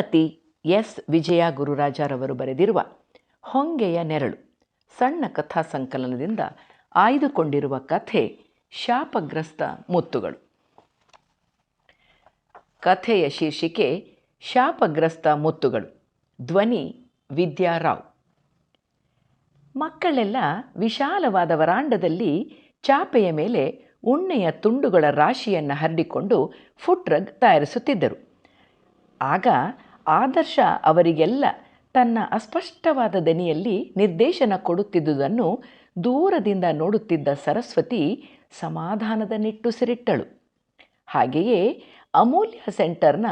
Shrimati S. ವಿಜಯ ಗುರುರಾಜರವರು ಬರೆದಿರುವ ಹೊಂಗೆಯ ನೆರಳು ಸಣ್ಣ ಕಥಾ ಸಂಕಲನದಿಂದ ಆಯ್ದುಕೊಂಡಿರುವ ಕಥೆ ಶಾಪಗ್ರಸ್ತ ಮುತ್ತುಗಳು. ಕಥೆಯ ಶೀರ್ಷಿಕೆ ಶಾಪಗ್ರಸ್ತ ಮುತ್ತುಗಳು. ಧ್ವನಿ ವಿದ್ಯಾರಾವ್ ಮಕ್ಕಳೆಲ್ಲ ವಿಶಾಲವಾದ ವರಾಂಡದಲ್ಲಿ ಚಾಪೆಯ ಮೇಲೆ ಉಣ್ಣೆಯ ತುಂಡುಗಳ ರಾಶಿಯನ್ನು ಹರಡಿಕೊಂಡು ಫುಟ್ ರಗ್ ತಯಾರಿಸುತ್ತಿದ್ದರು. ಆಗ ಆದರ್ಶ ಅವರಿಗೆಲ್ಲ ತನ್ನ ಅಸ್ಪಷ್ಟವಾದ ದನಿಯಲ್ಲಿ ನಿರ್ದೇಶನ ಕೊಡುತ್ತಿದ್ದುದನ್ನು ದೂರದಿಂದ ನೋಡುತ್ತಿದ್ದ ಸರಸ್ವತಿ ಸಮಾಧಾನದ ನಿಟ್ಟುಸಿರಿಟ್ಟಳು ಹಾಗೆಯೇ ಅಮೂಲ್ಯ ಸೆಂಟರ್ನ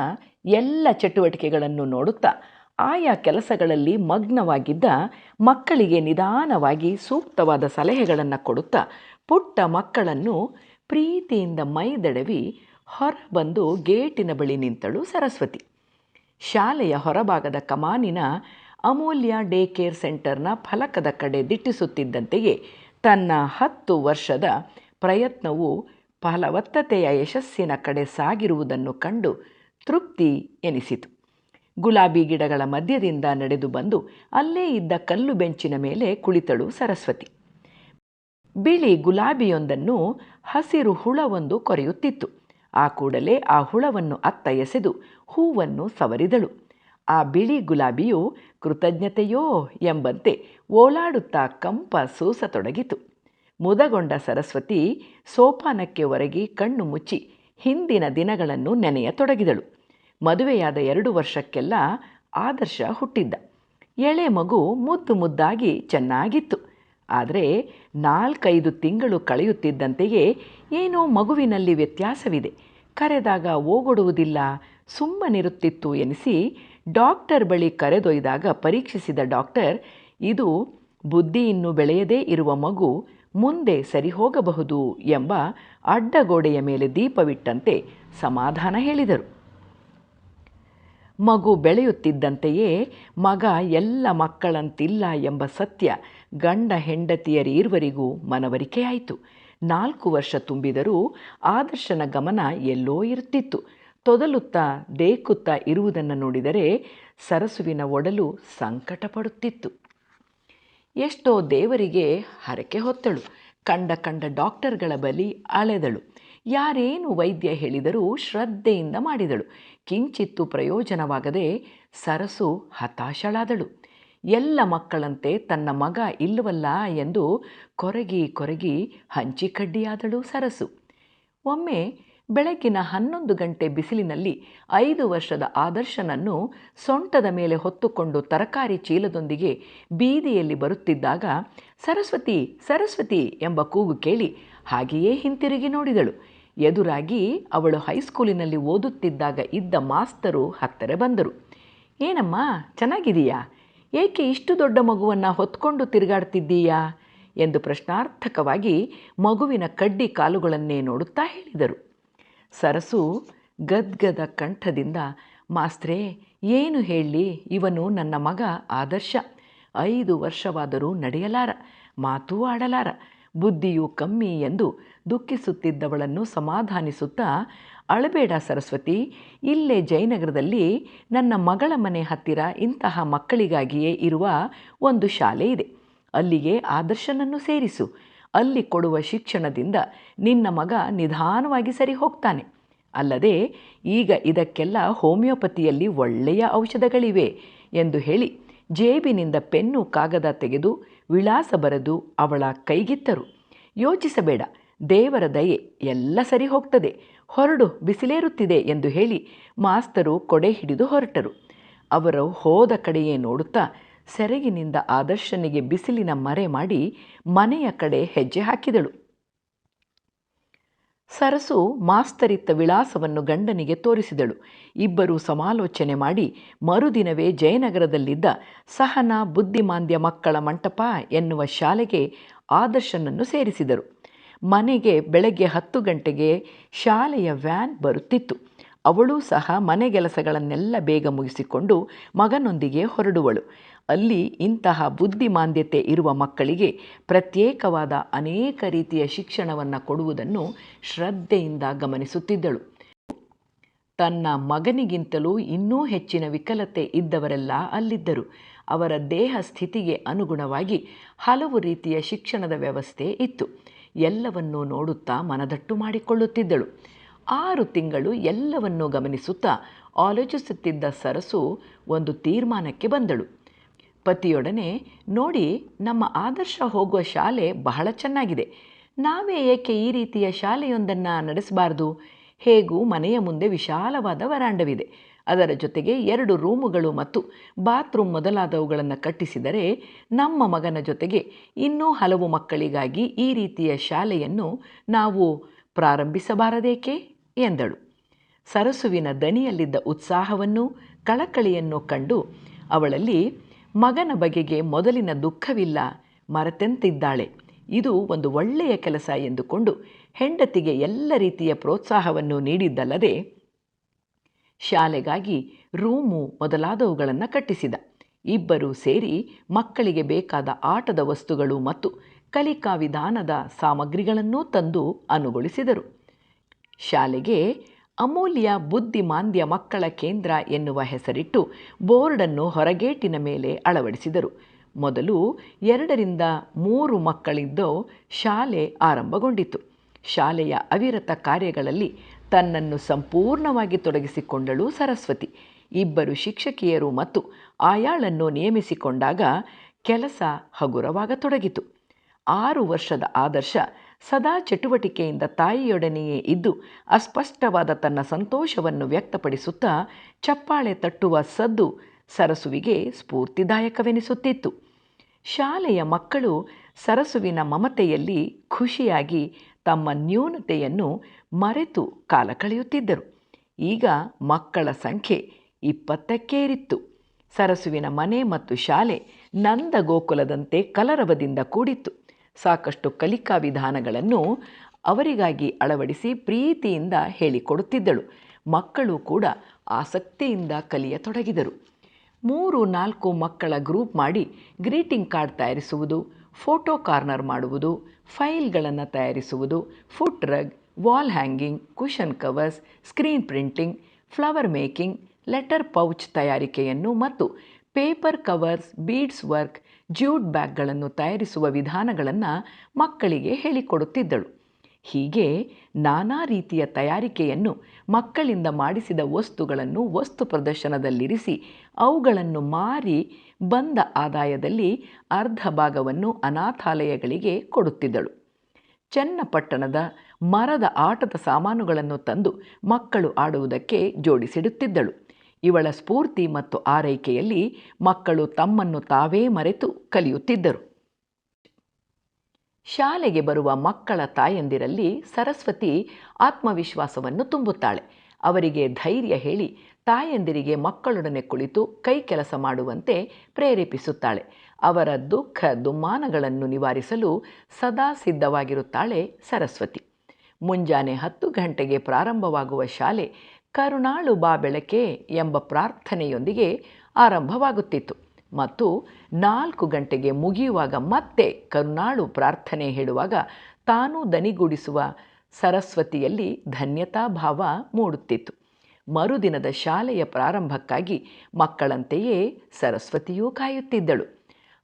ಎಲ್ಲ ಚಟುವಟಿಕೆಗಳನ್ನು ನೋಡುತ್ತಾ ಆಯಾ ಕೆಲಸಗಳಲ್ಲಿ ಮಗ್ನವಾಗಿದ್ದ ಮಕ್ಕಳಿಗೆ ನಿಧಾನವಾಗಿ ಸೂಕ್ತವಾದ ಸಲಹೆಗಳನ್ನು ಕೊಡುತ್ತಾ ಪುಟ್ಟ ಮಕ್ಕಳನ್ನು ಪ್ರೀತಿಯಿಂದ ಮೈದಡವಿ ಹೊರಬಂದು ಗೇಟಿನ ಬಳಿ ನಿಂತಳು ಸರಸ್ವತಿ. ಶಾಲೆಯ ಹೊರಭಾಗದ ಕಮಾನಿನ ಅಮೂಲ್ಯ ಡೇ ಕೇರ್ ಸೆಂಟರ್ನ ಫಲಕದ ಕಡೆ ದಿಟ್ಟಿಸುತ್ತಿದ್ದಂತೆಯೇ ತನ್ನ ಹತ್ತು ವರ್ಷದ ಪ್ರಯತ್ನವು ಫಲವತ್ತತೆಯ ಯಶಸ್ಸಿನ ಕಡೆ ಸಾಗಿರುವುದನ್ನು ಕಂಡು ತೃಪ್ತಿ ಎನಿಸಿತು. ಗುಲಾಬಿ ಗಿಡಗಳ ಮಧ್ಯದಿಂದ ನಡೆದು ಬಂದು ಅಲ್ಲೇ ಇದ್ದ ಕಲ್ಲು ಬೆಂಚಿನ ಮೇಲೆ ಕುಳಿತಳು ಸರಸ್ವತಿ. ಬಿಳಿ ಗುಲಾಬಿಯೊಂದನ್ನು ಹಸಿರು ಹುಳವೊಂದು ಕೊರೆಯುತ್ತಿತ್ತು. ಆ ಕೂಡಲೇ ಆ ಹುಳವನ್ನು ಅತ್ತ ಎಸೆದು ಹೂವನ್ನು ಸವರಿದಳು. ಆ ಬಿಳಿ ಗುಲಾಬಿಯು ಕೃತಜ್ಞತೆಯೋ ಎಂಬಂತೆ ಓಲಾಡುತ್ತಾ ಕಂಪ ಸೂಸತೊಡಗಿತು. ಮುದಗೊಂಡ ಸರಸ್ವತಿ ಸೋಪಾನಕ್ಕೆ ಒರಗಿ ಕಣ್ಣು ಮುಚ್ಚಿ ಹಿಂದಿನ ದಿನಗಳನ್ನು ನೆನೆಯತೊಡಗಿದಳು. ಮದುವೆಯಾದ ಎರಡು ವರ್ಷಕ್ಕೆಲ್ಲ ಆದರ್ಶ ಹುಟ್ಟಿದ್ದ. ಎಳೆ ಮಗು ಮುದ್ದು ಮುದ್ದಾಗಿ ಚೆನ್ನಾಗಿತ್ತು. ಆದರೆ ನಾಲ್ಕೈದು ತಿಂಗಳು ಕಳೆಯುತ್ತಿದ್ದಂತೆಯೇ ಏನೋ ಮಗುವಿನಲ್ಲಿ ವ್ಯತ್ಯಾಸವಿದೆ. ಕರೆದಾಗ ಓಗೊಡುವುದಿಲ್ಲ ಸುಮ್ಮನಿರುತ್ತಿತ್ತು ಎನಿಸಿ ಡಾಕ್ಟರ್ ಬಳಿ ಕರೆದೊಯ್ದಾಗ ಪರೀಕ್ಷಿಸಿದ ಡಾಕ್ಟರ್, ಇದು ಬುದ್ಧಿ ಇನ್ನೂ ಬೆಳೆಯದೇ ಇರುವ ಮಗು ಮುಂದೆ ಸರಿ ಹೋಗಬಹುದು ಎಂಬ ಅಡ್ಡಗೋಡೆಯ ಮೇಲೆ ದೀಪವಿಟ್ಟಂತೆ ಸಮಾಧಾನ ಹೇಳಿದರು. ಮಗು ಬೆಳೆಯುತ್ತಿದ್ದಂತೆಯೇ ಮಗ ಎಲ್ಲ ಮಕ್ಕಳಂತಿಲ್ಲ ಎಂಬ ಸತ್ಯ ಗಂಡ ಹೆಂಡತಿಯರಿರುವರಿಗೂ ಮನವರಿಕೆಯಾಯಿತು. ನಾಲ್ಕು ವರ್ಷ ತುಂಬಿದರೂ ಆದರ್ಶನ ಗಮನ ಎಲ್ಲೋ ಇರುತ್ತಿತ್ತು. ತೊದಲುತ್ತಾ ದೇಕುತ್ತಾ ಇರುವುದನ್ನು ನೋಡಿದರೆ ಸರಸುವಿನ ಒಡಲು ಸಂಕಟ ಪಡುತ್ತಿತ್ತು ಎಷ್ಟೋ ದೇವರಿಗೆ ಹರಕೆ ಹೊತ್ತಳು. ಕಂಡ ಕಂಡ ಡಾಕ್ಟರ್ಗಳ ಬಲಿ ಅಳೆದಳು. ಯಾರೇನು ವೈದ್ಯ ಹೇಳಿದರೂ ಶ್ರದ್ಧೆಯಿಂದ ಮಾಡಿದಳು. ಕಿಂಚಿತ್ತು ಪ್ರಯೋಜನವಾಗದೆ ಸರಸು ಹತಾಶಳಾದಳು. ಎಲ್ಲ ಮಕ್ಕಳಂತೆ ತನ್ನ ಮಗ ಇಲ್ಲವಲ್ಲ ಎಂದು ಕೊರಗಿ ಕೊರಗಿ ಹಂಚಿಕಡ್ಡಿಯಾದಳು ಸರಸು. ಒಮ್ಮೆ ಬೆಳಗಿನ ಹನ್ನೊಂದು ಗಂಟೆ ಬಿಸಿಲಿನಲ್ಲಿ ಐದು ವರ್ಷದ ಆದರ್ಶನನ್ನು ಸೊಂಟದ ಮೇಲೆ ಹೊತ್ತುಕೊಂಡು ತರಕಾರಿ ಚೀಲದೊಂದಿಗೆ ಬೀದಿಯಲ್ಲಿ ಬರುತ್ತಿದ್ದಾಗ ಸರಸ್ವತಿ ಸರಸ್ವತಿ ಎಂಬ ಕೂಗು ಕೇಳಿ ಹಾಗೆಯೇ ಹಿಂತಿರುಗಿ ನೋಡಿದಳು. ಎದುರಾಗಿ ಅವಳು ಹೈಸ್ಕೂಲಿನಲ್ಲಿ ಓದುತ್ತಿದ್ದಾಗ ಇದ್ದ ಮಾಸ್ತರು ಹತ್ತಿರ ಬಂದರು. ಏನಮ್ಮ, ಚೆನ್ನಾಗಿದೀಯಾ? ಏಕೆ ಇಷ್ಟು ದೊಡ್ಡ ಮಗುವನ್ನು ಹೊತ್ಕೊಂಡು ತಿರುಗಾಡ್ತಿದ್ದೀಯಾ? ಎಂದು ಪ್ರಶ್ನಾರ್ಥಕವಾಗಿ ಮಗುವಿನ ಕಡ್ಡಿ ಕಾಲುಗಳನ್ನೇ ನೋಡುತ್ತಾ ಹೇಳಿದರು. ಸರಸು ಗದ್ಗದ ಕಂಠದಿಂದ, ಮಾಸ್ತ್ರೇ, ಏನು ಹೇಳಲಿ ಇವನು ನನ್ನ ಮಗ ಆದರ್ಶ. ಐದು ವರ್ಷವಾದರೂ ನಡೆಯಲಾರ, ಮಾತೂ ಆಡಲಾರ. ಬುದ್ಧಿಯು ಕಮ್ಮಿ ಎಂದು ದುಃಖಿಸುತ್ತಿದ್ದವಳನ್ನು ಸಮಾಧಾನಿಸುತ್ತಾ, ಅಳಬೇಡ ಸರಸ್ವತಿ, ಇಲ್ಲೇ ಜಯನಗರದಲ್ಲಿ ನನ್ನ ಮಗಳ ಮನೆ ಹತ್ತಿರ ಇಂತಹ ಮಕ್ಕಳಿಗಾಗಿಯೇ ಇರುವ ಒಂದು ಶಾಲೆ ಇದೆ. ಅಲ್ಲಿಗೆ ಆದರ್ಶನನ್ನು ಸೇರಿಸು. ಅಲ್ಲಿ ಕೊಡುವ ಶಿಕ್ಷಣದಿಂದ ನಿನ್ನ ಮಗ ನಿಧಾನವಾಗಿ ಸರಿ ಹೋಗ್ತಾನೆ ಅಲ್ಲದೆ, ಈಗ ಇದಕ್ಕೆಲ್ಲ ಹೋಮಿಯೋಪತಿಯಲ್ಲಿ ಒಳ್ಳೆಯ ಔಷಧಗಳಿವೆ ಎಂದು ಹೇಳಿ ಜೇಬಿನಿಂದ ಪೆನ್ನು ಕಾಗದ ತೆಗೆದು ವಿಳಾಸ ಬರೆದು ಅವಳ ಕೈಗಿತ್ತರು. ಯೋಚಿಸಬೇಡ, ದೇವರ ದಯೆ ಎಲ್ಲ ಸರಿ ಹೋಗ್ತದೆ, ಹೊರಡು ಬಿಸಿಲೇರುತ್ತಿದೆ ಎಂದು ಹೇಳಿ ಮಾಸ್ತರು ಕೊಡೆ ಹಿಡಿದು ಹೊರಟರು. ಅವರು ಹೋದ ಕಡೆಯೇ ನೋಡುತ್ತಾ ಸೆರಗಿನಿಂದ ಆದರ್ಶನಿಗೆ ಬಿಸಿಲಿನ ಮರೆ ಮಾಡಿ ಮನೆಯ ಕಡೆ ಹೆಜ್ಜೆ ಹಾಕಿದಳು. ಸರಸು ಮಾಸ್ತರಿತ್ತ ವಿಳಾಸವನ್ನು ಗಂಡನಿಗೆ ತೋರಿಸಿದಳು. ಇಬ್ಬರು ಸಮಾಲೋಚನೆ ಮಾಡಿ, ಮರುದಿನವೇ ಜಯನಗರದಲ್ಲಿದ್ದ ಸಹನ ಬುದ್ಧಿಮಾಂದ್ಯ ಮಕ್ಕಳ ಮಂಟಪ ಎನ್ನುವ ಶಾಲೆಗೆ ಆದರ್ಶನನ್ನು ಸೇರಿಸಿದರು. ಮನೆಗೆ ಬೆಳಗ್ಗೆ ಹತ್ತು ಗಂಟೆಗೆ ಶಾಲೆಯ ವ್ಯಾನ್ ಬರುತ್ತಿತ್ತು. ಅವಳೂ ಸಹ ಮನೆಗೆಲಸಗಳನ್ನೆಲ್ಲ ಬೇಗ ಮುಗಿಸಿಕೊಂಡು ಮಗನೊಂದಿಗೆ ಹೊರಡುವಳು. ಅಲ್ಲಿ ಇಂತಹ ಬುದ್ಧಿಮಾಂದ್ಯತೆ ಇರುವ ಮಕ್ಕಳಿಗೆ ಪ್ರತ್ಯೇಕವಾದ ಅನೇಕ ರೀತಿಯ ಶಿಕ್ಷಣವನ್ನು ಕೊಡುವುದನ್ನು ಶ್ರದ್ಧೆಯಿಂದ ಗಮನಿಸುತ್ತಿದ್ದಳು. ತನ್ನ ಮಗನಿಗಿಂತಲೂ ಇನ್ನೂ ಹೆಚ್ಚಿನ ವಿಕಲತೆ ಇದ್ದವರೆಲ್ಲ ಅಲ್ಲಿದ್ದರು. ಅವರ ದೇಹ ಸ್ಥಿತಿಗೆ ಅನುಗುಣವಾಗಿ ಹಲವು ರೀತಿಯ ಶಿಕ್ಷಣದ ವ್ಯವಸ್ಥೆ ಇತ್ತು. ಎಲ್ಲವನ್ನೂ ನೋಡುತ್ತಾ ಮನದಟ್ಟು ಮಾಡಿಕೊಳ್ಳುತ್ತಿದ್ದಳು. ಆರು ತಿಂಗಳು ಎಲ್ಲವನ್ನೂ ಗಮನಿಸುತ್ತಾ ಆಲೋಚಿಸುತ್ತಿದ್ದ ಸರಸು ಒಂದು ತೀರ್ಮಾನಕ್ಕೆ ಬಂದಳು. ಪತಿಯೊಡನೆ ನೋಡಿ ನಮ್ಮ ಆದರ್ಶ ಹೋಗುವ ಶಾಲೆ ಬಹಳ ಚೆನ್ನಾಗಿದೆ. ನಾವೇ ಏಕೆ ಈ ರೀತಿಯ ಶಾಲೆಯೊಂದನ್ನು ನಡೆಸಬಾರ್ದು? ಹೇಗೂ ಮನೆಯ ಮುಂದೆ ವಿಶಾಲವಾದ ವರಾಂಡವಿದೆ. ಅದರ ಜೊತೆಗೆ ಎರಡು ರೂಮುಗಳು ಮತ್ತು ಬಾತ್ರೂಮ್ ಮೊದಲಾದವುಗಳನ್ನು ಕಟ್ಟಿಸಿದರೆ ನಮ್ಮ ಮಗನ ಜೊತೆಗೆ ಇನ್ನೂ ಹಲವು ಮಕ್ಕಳಿಗಾಗಿ ಈ ರೀತಿಯ ಶಾಲೆಯನ್ನು ನಾವು ಪ್ರಾರಂಭಿಸಬಾರದೇಕೆ? ಎಂದಳು. ಸರಸುವಿನ ದನಿಯಲ್ಲಿದ್ದ ಉತ್ಸಾಹವನ್ನು, ಕಳಕಳಿಯನ್ನು ಕಂಡು ಅವಳಲ್ಲಿ ಮಗನ ಬಗೆಗೆ ಮೊದಲಿನ ದುಃಖವಿಲ್ಲ, ಮರೆತೆಂತಿದ್ದಾಳೆ. ಇದು ಒಂದು ಒಳ್ಳೆಯ ಕೆಲಸ ಎಂದುಕೊಂಡು ಹೆಂಡತಿಗೆ ಎಲ್ಲ ರೀತಿಯ ಪ್ರೋತ್ಸಾಹವನ್ನು ನೀಡಿದ್ದಲ್ಲದೆ ಶಾಲೆಗಾಗಿ ರೂಮು ಮೊದಲಾದವುಗಳನ್ನು ಕಟ್ಟಿಸಿದ. ಇಬ್ಬರೂ ಸೇರಿ ಮಕ್ಕಳಿಗೆ ಬೇಕಾದ ಆಟದ ವಸ್ತುಗಳು ಮತ್ತು ಕಲಿಕಾ ವಿಧಾನದ ಸಾಮಗ್ರಿಗಳನ್ನೂ ತಂದು ಅನುಗೊಳಿಸಿದರು. ಶಾಲೆಗೆ ಅಮೂಲ್ಯ ಬುದ್ಧಿಮಾಂದ್ಯ ಮಕ್ಕಳ ಕೇಂದ್ರ ಎನ್ನುವ ಹೆಸರಿಟ್ಟು ಬೋರ್ಡನ್ನು ಹೊರಗೇಟಿನ ಮೇಲೆ ಅಳವಡಿಸಿದರು. ಮೊದಲು ಎರಡರಿಂದ ಮೂರು ಮಕ್ಕಳಿದ್ದೋ ಶಾಲೆ ಆರಂಭಗೊಂಡಿತು. ಶಾಲೆಯ ಅವಿರತ ಕಾರ್ಯಗಳಲ್ಲಿ ತನ್ನನ್ನು ಸಂಪೂರ್ಣವಾಗಿ ತೊಡಗಿಸಿಕೊಂಡಳು ಸರಸ್ವತಿ. ಇಬ್ಬರು ಶಿಕ್ಷಕಿಯರು ಮತ್ತು ಆಯಾಳನ್ನು ನೇಮಿಸಿಕೊಂಡಾಗ ಕೆಲಸ ಹಗುರವಾಗತೊಡಗಿತು. ಆರು ವರ್ಷದ ಆದರ್ಶ ಸದಾ ಚಟುವಟಿಕೆಯಿಂದ ತಾಯಿಯೊಡನೆಯೇ ಇದ್ದು, ಅಸ್ಪಷ್ಟವಾದ ತನ್ನ ಸಂತೋಷವನ್ನು ವ್ಯಕ್ತಪಡಿಸುತ್ತಾ, ಚಪ್ಪಾಳೆ ತಟ್ಟುವ ಸದ್ದು ಸರಸುವಿಗೆ ಸ್ಫೂರ್ತಿದಾಯಕವೆನಿಸುತ್ತಿತ್ತು. ಶಾಲೆಯ ಮಕ್ಕಳು ಸರಸುವಿನ ಮಮತೆಯಲ್ಲಿ ಖುಷಿಯಾಗಿ ತಮ್ಮ ನ್ಯೂನತೆಯನ್ನು ಮರೆತು ಕಾಲ ಕಳೆಯುತ್ತಿದ್ದರು. ಈಗ ಮಕ್ಕಳ ಸಂಖ್ಯೆ ಇಪ್ಪತ್ತಕ್ಕೇರಿತ್ತು. ಸರಸುವಿನ ಮನೆ ಮತ್ತು ಶಾಲೆ ನಂದ ಗೋಕುಲದಂತೆ ಕಲರವದಿಂದ ಕೂಡಿತ್ತು. ಸಾಕಷ್ಟು ಕಲಿಕಾ ವಿಧಾನಗಳನ್ನು ಅವರಿಗಾಗಿ ಅಳವಡಿಸಿ ಪ್ರೀತಿಯಿಂದ ಹೇಳಿಕೊಡುತ್ತಿದ್ದಳು. ಮಕ್ಕಳು ಕೂಡ ಆಸಕ್ತಿಯಿಂದ ಕಲಿಯತೊಡಗಿದರು. ಮೂರು ನಾಲ್ಕು ಮಕ್ಕಳ ಗ್ರೂಪ್ ಮಾಡಿ ಗ್ರೀಟಿಂಗ್ ಕಾರ್ಡ್ ತಯಾರಿಸುವುದು, ಫೋಟೋ ಕಾರ್ನರ್ ಮಾಡುವುದು, ಫೈಲ್ಗಳನ್ನು ತಯಾರಿಸುವುದು, foot rug, wall hanging cushion covers, screen printing, flower making, letter pouch ತಯಾರಿಕೆಯನ್ನು ಮತ್ತು paper covers, beads work jute ಬ್ಯಾಗ್ಗಳನ್ನು ತಯಾರಿಸುವ ವಿಧಾನಗಳನ್ನು ಮಕ್ಕಳಿಗೆ ಹೇಳಿಕೊಡುತ್ತಿದ್ದಳು. ಹೀಗೆ ನಾನಾ ರೀತಿಯ ತಯಾರಿಕೆಯನ್ನು ಮಕ್ಕಳಿಂದ ಮಾಡಿಸಿದ ವಸ್ತುಗಳನ್ನು ವಸ್ತು ಪ್ರದರ್ಶನದಲ್ಲಿರಿಸಿ, ಅವುಗಳನ್ನು ಮಾರಿ ಬಂದ ಆದಾಯದಲ್ಲಿ ಅರ್ಧ ಭಾಗವನ್ನು ಅನಾಥಾಲಯಗಳಿಗೆ ಕೊಡುತ್ತಿದ್ದಳು. ಚನ್ನಪಟ್ಟಣದ ಮರದ ಆಟದ ಸಾಮಾನುಗಳನ್ನು ತಂದು ಮಕ್ಕಳು ಆಡುವುದಕ್ಕೆ ಜೋಡಿಸಿಡುತ್ತಿದ್ದಳು. ಇವಳ ಸ್ಫೂರ್ತಿ ಮತ್ತು ಆರೈಕೆಯಲ್ಲಿ ಮಕ್ಕಳು ತಮ್ಮನ್ನು ತಾವೇ ಮರೆತು ಕಲಿಯುತ್ತಿದ್ದರು. ಶಾಲೆಗೆ ಬರುವ ಮಕ್ಕಳ ತಾಯಂದಿರಲ್ಲಿ ಸರಸ್ವತಿ ಆತ್ಮವಿಶ್ವಾಸವನ್ನು ತುಂಬುತ್ತಾಳೆ. ಅವರಿಗೆ ಧೈರ್ಯ ಹೇಳಿ ತಾಯಂದಿರಿಗೆ ಮಕ್ಕಳೊಡನೆ ಕುಳಿತು ಕೈ ಕೆಲಸ ಮಾಡುವಂತೆ ಪ್ರೇರೇಪಿಸುತ್ತಾಳೆ. ಅವರ ದುಃಖ ದುಮ್ಮಾನಗಳನ್ನು ನಿವಾರಿಸಲು ಸದಾ ಸಿದ್ಧವಾಗಿರುತ್ತಾಳೆ ಸರಸ್ವತಿ. ಮುಂಜಾನೆ ಹತ್ತು ಗಂಟೆಗೆ ಪ್ರಾರಂಭವಾಗುವ ಶಾಲೆ ಕರುಣಾಳು ಬಾ ಬೆಳಕೆ ಎಂಬ ಪ್ರಾರ್ಥನೆಯೊಂದಿಗೆ ಆರಂಭವಾಗುತ್ತಿತ್ತು. ಮತ್ತು ನಾಲ್ಕು ಗಂಟೆಗೆ ಮುಗಿಯುವಾಗ ಮತ್ತೆ ಕರುಣಾಳು ಪ್ರಾರ್ಥನೆ ಹೇಳುವಾಗ ತಾನೂ ದನಿಗೂಡಿಸುವ ಸರಸ್ವತಿಯಲ್ಲಿ ಧನ್ಯತಾ ಭಾವ ಮೂಡುತ್ತಿತ್ತು. ಮರುದಿನದ ಶಾಲೆಯ ಪ್ರಾರಂಭಕ್ಕಾಗಿ ಮಕ್ಕಳಂತೆಯೇ ಸರಸ್ವತಿಯೂ ಕಾಯುತ್ತಿದ್ದಳು.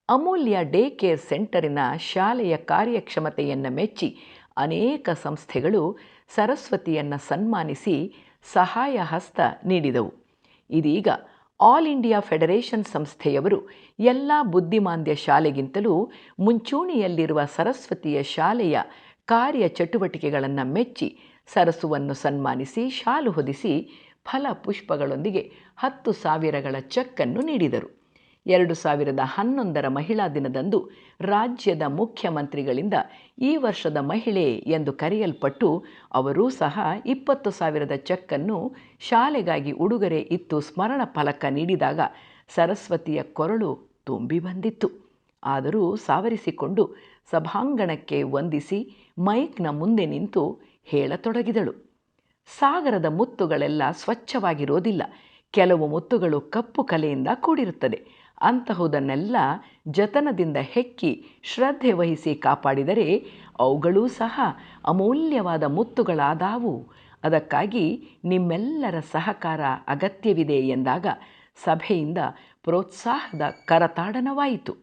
ಅಮೂಲ್ಯ ಡೇ ಕೇರ್ ಸೆಂಟರಿನ ಶಾಲೆಯ ಕಾರ್ಯಕ್ಷಮತೆಯನ್ನು ಮೆಚ್ಚಿ ಅನೇಕ ಸಂಸ್ಥೆಗಳು ಸರಸ್ವತಿಯನ್ನು ಸನ್ಮಾನಿಸಿ ಸಹಾಯ ಹಸ್ತ ನೀಡಿದವು. ಇದೀಗ ಆಲ್ ಇಂಡಿಯಾ ಫೆಡರೇಷನ್ ಸಂಸ್ಥೆಯವರು ಎಲ್ಲ ಬುದ್ಧಿಮಾಂದ್ಯ ಶಾಲೆಗಿಂತಲೂ ಮುಂಚೂಣಿಯಲ್ಲಿರುವ ಸರಸ್ವತಿಯ ಶಾಲೆಯ ಕಾರ್ಯ ಚಟುವಟಿಕೆಗಳನ್ನು ಮೆಚ್ಚಿ ಸರಸುವನ್ನು ಸನ್ಮಾನಿಸಿ ಶಾಲು ಹೊದಿಸಿ ಫಲ ಪುಷ್ಪಗಳೊಂದಿಗೆ ಹತ್ತು ಸಾವಿರಗಳ ಚೆಕ್ಕನ್ನು ನೀಡಿದರು. ಎರಡು ಸಾವಿರದ ಹನ್ನೊಂದರ ಮಹಿಳಾ ದಿನದಂದು ರಾಜ್ಯದ ಮುಖ್ಯಮಂತ್ರಿಗಳಿಂದ ಈ ವರ್ಷದ ಮಹಿಳೆ ಎಂದು ಕರೆಯಲ್ಪಟ್ಟು ಅವರೂ ಸಹ ಇಪ್ಪತ್ತು ಸಾವಿರದ ಚೆಕ್ಕನ್ನು ಶಾಲೆಗಾಗಿ ಉಡುಗೊರೆ ಇತ್ತು ಸ್ಮರಣ ಫಲಕ ನೀಡಿದಾಗ ಸರಸ್ವತಿಯ ಕೊರಳು ತುಂಬಿ ಬಂದಿತ್ತು. ಆದರೂ ಸಾವರಿಸಿಕೊಂಡು ಸಭಾಂಗಣಕ್ಕೆ ವಂದಿಸಿ ಮೈಕ್ನ ಮುಂದೆ ನಿಂತು ಹೇಳತೊಡಗಿದಳು. ಸಾಗರದ ಮುತ್ತುಗಳೆಲ್ಲ ಸ್ವಚ್ಛವಾಗಿರೋದಿಲ್ಲ. ಕೆಲವು ಮುತ್ತುಗಳು ಕಪ್ಪು ಕಲೆಯಿಂದ ಕೂಡಿರುತ್ತದೆ. ಅಂತಹುದನ್ನೆಲ್ಲ ಜತನದಿಂದ ಹೆಕ್ಕಿ ಶ್ರದ್ಧೆ ವಹಿಸಿ ಕಾಪಾಡಿದರೆ ಅವುಗಳೂ ಸಹ ಅಮೂಲ್ಯವಾದ ಮುತ್ತುಗಳಾದಾವು. ಅದಕ್ಕಾಗಿ ನಿಮ್ಮೆಲ್ಲರ ಸಹಕಾರ ಅಗತ್ಯವಿದೆ ಎಂದಾಗ ಸಭೆಯಿಂದ ಪ್ರೋತ್ಸಾಹದ ಕರತಾಡನವಾಯಿತು.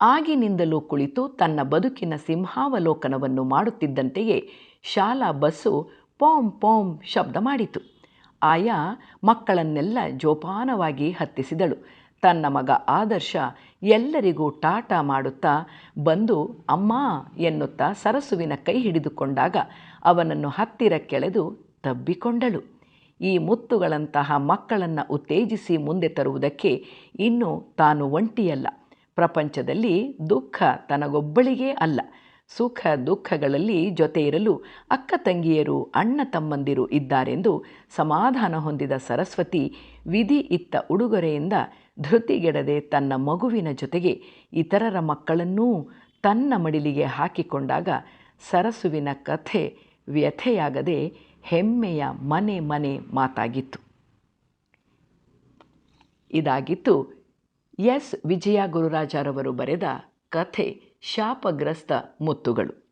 ಆಗಿನಿಂದಲೂ ಕುಳಿತು ತನ್ನ ಬದುಕಿನ ಸಿಂಹಾವಲೋಕನವನ್ನು ಮಾಡುತ್ತಿದ್ದಂತೆಯೇ ಶಾಲಾ ಬಸ್ಸು ಪೋಂ ಪೋಂ ಶಬ್ದ ಮಾಡಿತು. ಆಯಾ ಮಕ್ಕಳನ್ನೆಲ್ಲ ಜೋಪಾನವಾಗಿ ಹತ್ತಿಸಿದಳು. ತನ್ನ ಮಗ ಆದರ್ಶ ಎಲ್ಲರಿಗೂ ಟಾಟ ಮಾಡುತ್ತಾ ಬಂದು, ಅಮ್ಮ ಎನ್ನುತ್ತಾ ಸರಸುವಿನ ಕೈ ಹಿಡಿದುಕೊಂಡಾಗ ಅವನನ್ನು ಹತ್ತಿರ ಕೆಳೆದು ತಬ್ಬಿಕೊಂಡಳು. ಈ ಮುತ್ತುಗಳಂತಹ ಮಕ್ಕಳನ್ನು ಉತ್ತೇಜಿಸಿ ಮುಂದೆ ತರುವುದಕ್ಕೆ ಇನ್ನೂ ತಾನು ಒಂಟಿಯಲ್ಲ. ಪ್ರಪಂಚದಲ್ಲಿ ದುಃಖ ತನಗೊಬ್ಬಳಿಗೇ ಅಲ್ಲ. ಸುಖ ದುಃಖಗಳಲ್ಲಿ ಜೊತೆ ಇರಲು ಅಕ್ಕ ತಂಗಿಯರು, ಅಣ್ಣ ತಮ್ಮಂದಿರು ಇದ್ದಾರೆಂದು ಸಮಾಧಾನ ಹೊಂದಿದ ಸರಸ್ವತಿ ವಿಧಿ ಇತ್ತ ಉಡುಗೊರೆಯಿಂದ ಧೃತಿಗೆಡದೆ ತನ್ನ ಮಗುವಿನ ಜೊತೆಗೆ ಇತರರ ಮಕ್ಕಳನ್ನೂ ತನ್ನ ಮಡಿಲಿಗೆ ಹಾಕಿಕೊಂಡಾಗ ಸರಸುವಿನ ಕಥೆ ವ್ಯಥೆಯಾಗದೆ ಹೆಮ್ಮೆಯ ಮನೆ ಮನೆ ಮಾತಾಗಿತ್ತು. ಇದಾಗಿತ್ತು ಎಸ್. ವಿಜಯ ಗುರುರಾಜರವರು ಬರೆದ ಕಥೆ. ಶಾಪಗ್ರಸ್ತ ಮುತ್ತುಗಳು.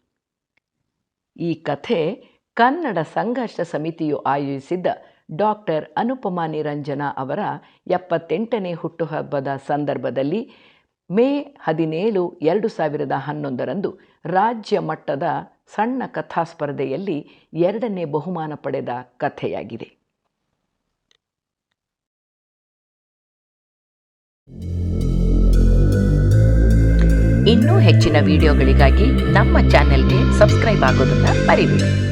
ಈ ಕಥೆ ಕನ್ನಡ ಸಂಘರ್ಷ ಸಮಿತಿಯು ಆಯೋಜಿಸಿದ್ದ ಡಾಕ್ಟರ್ ಅನುಪಮಾ ನಿರಂಜನ ಅವರ ಎಪ್ಪತ್ತೆಂಟನೇ ಹುಟ್ಟುಹಬ್ಬದ ಸಂದರ್ಭದಲ್ಲಿ ಮೇ ಹದಿನೇಳು, ಎರಡು ಸಾವಿರದ ಹನ್ನೊಂದರಂದು ರಾಜ್ಯ ಮಟ್ಟದ ಸಣ್ಣ ಕಥಾ ಸ್ಪರ್ಧೆಯಲ್ಲಿ ಎರಡನೇ ಬಹುಮಾನ ಪಡೆದ ಕಥೆಯಾಗಿದೆ. ಇನ್ನೂ ಹೆಚ್ಚಿನ ವಿಡಿಯೋಗಳಿಗಾಗಿ ನಮ್ಮ ಚಾನೆಲ್ಗೆ ಸಬ್ಸ್ಕ್ರೈಬ್ ಆಗೋದನ್ನು ಮರಿಬೇಡಿ.